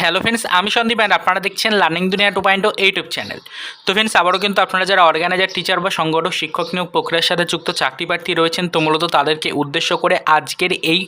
Hello friends আমি Sandeep and আপনারা দেখছেন learning Duniya two point YouTube channel তো ফ্রেন্ডস আবারও কিন্তু আপনারা যারা অর্গানাইজার টিচার বা সংগঠক, শিক্ষক নিয়োগ প্রক্রিয়ার সাথে যুক্ত চাকরি প্রার্থী রয়েছেন, তো মূলত তাদেরকে উদ্দেশ্য করে আজকের এই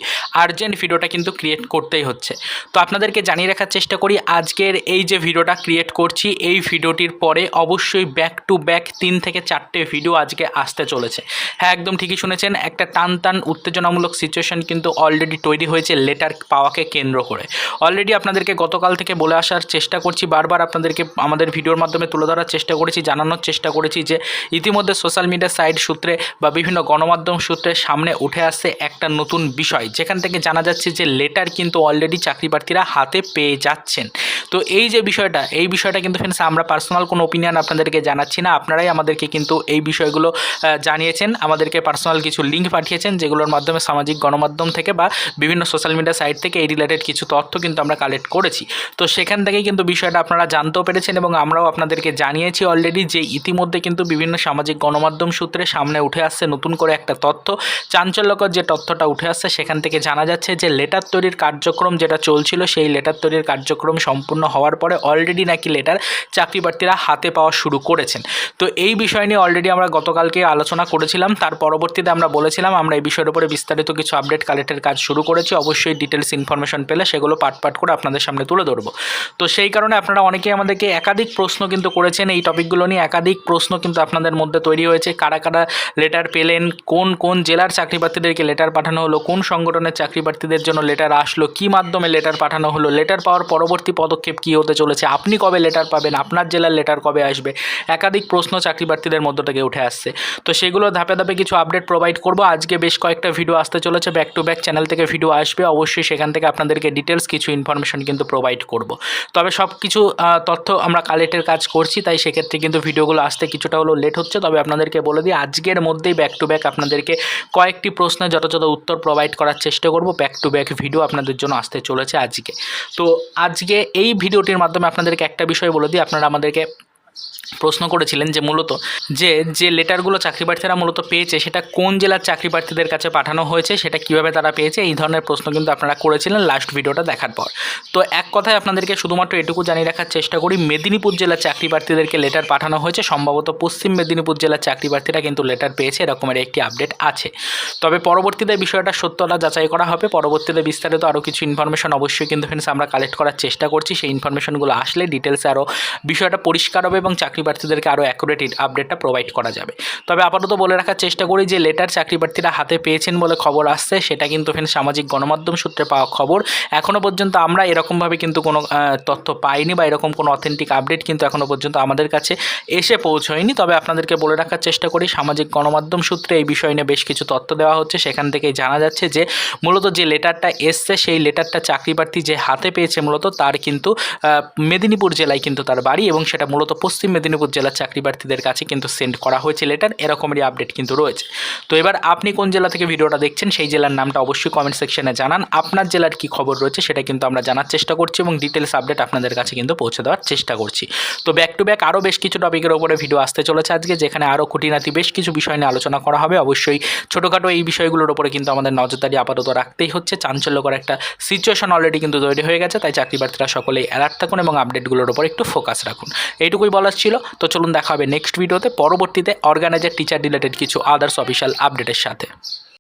আর্জেন্ট ভিডিওটা কিন্তু ক্রিয়েট করতেই হচ্ছে। তো আপনাদেরকে জানিয়ে রাখার চেষ্টা করি, আজকের এই যে ভিডিওটা ক্রিয়েট করছি, এই ভিডিওটির পরে অবশ্যই ব্যাক টু ব্যাক তিন থেকে চারটে ভিডিও আজকে আসতে চলেছে। হ্যাঁ একদম ঠিকই শুনেছেন, একটা টান টান উত্তেজনামূলক সিচুয়েশন কিন্তু অলরেডি তৈরি হয়েছে লেটার পাওয়াকে কেন্দ্র করে। অলরেডি আপনাদেরকে গতকাল থেকে বলে আসার চেষ্টা করছি, বারবার আপনাদেরকে আমাদের ভিডিওর মাধ্যমে তুলে ধরার চেষ্টা করেছি, জানানোর চেষ্টা করেছি যে ইতিমধ্যে সোশ্যাল মিডিয়া সাইট সূত্রে বা বিভিন্ন গণমাধ্যম সূত্রে সামনে উঠে আসছে একটা নতুন বিষয়, যেখান থেকে জানা যাচ্ছে যে লেটার কিন্তু অলরেডি চাকরি প্রার্থীরা হাতে পেয়ে যাচ্ছেন। তো এই যে বিষয়টা, এই বিষয়টা কিন্তু ফ্রেন্ডস আমরা পার্সোনাল কোনো ওপিনিয়ন আপনাদেরকে জানাচ্ছি না। আপনারাই আমাদেরকে কিন্তু এই বিষয়গুলো জানিয়েছেন। আমাদেরকে পার্সোনাল কিছু লিঙ্ক পাঠিয়েছেন, যেগুলোর মাধ্যমে সামাজিক গণমাধ্যম থেকে বা বিভিন্ন সোশ্যাল মিডিয়া সাইট থেকে এই রিলেটেড কিছু তথ্য কিন্তু আমরা কালেক্ট করেছি। তো সেখান থেকেই কিন্তু বিষয়টা আপনারা জানতেও পেরেছেন এবং আমরাও আপনাদেরকে জানিয়েছি অলরেডি যে ইতিমধ্যে কিন্তু বিভিন্ন সামাজিক গণমাধ্যম সূত্রে সামনে উঠে আসছে নতুন করে একটা তথ্য। চাঞ্চল্যকর যে তথ্যটা উঠে আসছে, সেখান থেকে জানা যাচ্ছে যে লেটার তৈরির কার্যক্রম যেটা চলছিল, সেই লেটার তৈরির কার্যক্রম সম্পূর্ণ হওয়ার পরে অলরেডি নাকি লেটার চাকরি প্রার্থীরা হাতে পাওয়া শুরু করেছেন। তো এই বিষয় নিয়ে অলরেডি আমরা গতকালকে আলোচনা করেছিলাম, তার পরবর্তীতে আমরা বলেছিলাম, আমরা এই বিষয়ের উপরে বিস্তারিত কিছু আপডেট কালেক্টের কাজ শুরু করেছি, অবশ্যই ডিটেলস ইনফরমেশন পেলে সেগুলো পাট পাট করে আপনাদের সামনে তুলে ধরবো। তো সেই কারণে আপনারা অনেকেই আমাদেরকে একাধিক প্রশ্ন কিন্তু করেছেন, এই টপিকগুলো নিয়ে একাধিক প্রশ্ন কিন্তু আপনাদের মধ্যে তৈরি হয়েছে, কারা কারা লেটার পেলেন, কোন কোন জেলার চাকরি প্রার্থীদেরকে লেটার পাঠানো হলো, কোন সংগঠনের চাকরি প্রার্থীদের জন্য লেটার আসলো, কী মাধ্যমে লেটার পাঠানো হলো লেটার পাওয়ার পরবর্তী পদক্ষেপ কী হতে চলেছে? আপনি কবে লেটার পাবেন? আপনার জেলার লেটার কবে আসবে? একাধিক প্রশ্ন চাকরি প্রার্থীদের মধ্য থেকে উঠে আসছে। তো সেগুলো ধাপে ধাপে কিছু আপডেট প্রোভাইড করব। আজকে বেশ কয়েকটা ভিডিও আসতে চলেছে। ব্যাক টু ব্যাক চ্যানেল থেকে ভিডিও আসবে। অবশ্যই সেখান থেকে আপনাদেরকে ডিটেলস কিছু ইনফরমেশন কিন্তু প্রোভাইড করব। তবে সব কিছু তথ্য আমরা কালেক্টের কাজ করছি, তাই সেক্ষেত্রে কিন্তু ভিডিওগুলো আসতে কিছুটা হলেও লেট হচ্ছে। তবে আপনাদেরকে বলে দিই, আজকের মধ্যেই ব্যাক টু ব্যাক আপনাদেরকে কয়েকটি প্রশ্নের যথাযথ উত্তর প্রোভাইড করার চেষ্টা করব। ব্যাক টু ব্যাক ভিডিও আপনাদের জন্য আসতে চলেছে আজকে। তো আজকে এই ভিডিওটির মাধ্যমে আপনাদেরকে একটা বিষয় বলে দিই আপনারা আমাদেরকে প্রশ্ন করেছিলেন যে মূলত যে যে লেটারগুলো চাকরি প্রার্থীরা মূলত পেয়েছে, সেটা কোন জেলার চাকরি প্রার্থীদের কাছে পাঠানো হয়েছে, সেটা কীভাবে তারা পেয়েছে, এই ধরনের প্রশ্ন কিন্তু আপনারা করেছিলেন লাস্ট ভিডিওটা দেখার পর। তো এক কথায় আপনাদেরকে শুধুমাত্র এটুকু জানিয়ে রাখার চেষ্টা করি, মেদিনীপুর জেলার চাকরি প্রার্থীদেরকে লেটার পাঠানো হয়েছে, সম্ভবত পশ্চিম মেদিনীপুর জেলার চাকরি প্রার্থীরা কিন্তু লেটার পেয়েছে, এরকমের একটি আপডেট আছে। তবে পরবর্তীতে বিষয়টা সত্যতা যাচাই করা হবে, পরবর্তীতে বিস্তারিত আরও কিছু ইনফরমেশন অবশ্যই কিন্তু ফ্রেন্ডস আমরা কালেক্ট করার চেষ্টা করছি, সেই ইনফরমেশনগুলো আসলে ডিটেলসে আরও বিষয়টা পরিষ্কার হবে এবং চাকরি প্রার্থীদেরকে আরও অ্যাকুরেট আপডেটটা প্রোভাইড করা যাবে। তবে আপাতত বলে রাখার চেষ্টা করি যে লেটার চাকরি প্রার্থীরা হাতে পেয়েছেন বলে খবর আসছে, সেটা কিন্তু ফ্রেন্ডস সামাজিক গণমাধ্যম সূত্রে পাওয়া খবর। এখনও পর্যন্ত আমরা এরকমভাবে কিন্তু কোনো তথ্য পাইনি বা এরকম কোনো অথেন্টিক আপডেট কিন্তু এখনও পর্যন্ত আমাদের কাছে এসে পৌঁছয়নি। তবে আপনাদেরকে বলে রাখার চেষ্টা করি, সামাজিক গণমাধ্যম সূত্রে এই বিষয় নিয়ে বেশ কিছু তথ্য দেওয়া হচ্ছে। সেখান থেকেই জানা যাচ্ছে যে, মূলত যে লেটারটা এসছে, সেই লেটারটা চাকরি প্রার্থী যে হাতে পেয়েছে মূলত, তার কিন্তু মেদিনীপুর জেলায় কিন্তু তার বাড়ি এবং সেটা মূলত পশ্চিম মেদিনীপুর জেলার চাকরি প্রার্থীদের কাছে কিন্তু সেন্ড করা হয়েছে লেটার। এরকমেরই আপডেট কিন্তু রয়েছে। তো এবার আপনি কোন জেলা থেকে ভিডিওটা দেখছেন সেই জেলার নামটা অবশ্যই কমেন্ট সেকশনে জানান। আপনার জেলার কি খবর রয়েছে সেটা কিন্তু আমরা জানার চেষ্টা করছি এবং ডিটেলস আপডেট আপনাদের কাছে কিন্তু পৌঁছে দেওয়ার চেষ্টা করছি। তো ব্যাক টু ব্যাক আরও বেশ কিছু টপিকের ওপরে ভিডিও আসতে চলেছে আজকে, যেখানে আরও খুঁটিনাটি বেশ কিছু বিষয় নিয়ে আলোচনা করা হবে। অবশ্যই ছোটোখাটো এই বিষয়গুলোর ওপরে কিন্তু আমাদের নজরদারি আপাতত রাখতেই হচ্ছে। চাঞ্চল্যকর একটা সিচুয়েশন অলরেডি কিন্তু তৈরি হয়ে গেছে, তাই চাকরি প্রার্থীরা সকলেই অ্যালার্ট থাকুন এবং আপডেটগুলোর ওপর একটু ফোকাস রাখুন। এইটুকুই ছিল তো চলুন দেখা হবে নেক্সট ভিডিওতে পরবর্তীতে অর্গানাইজার টিচার রিলেটেড কিছু আদার্স অফিসিয়াল আপডেটের সাথে।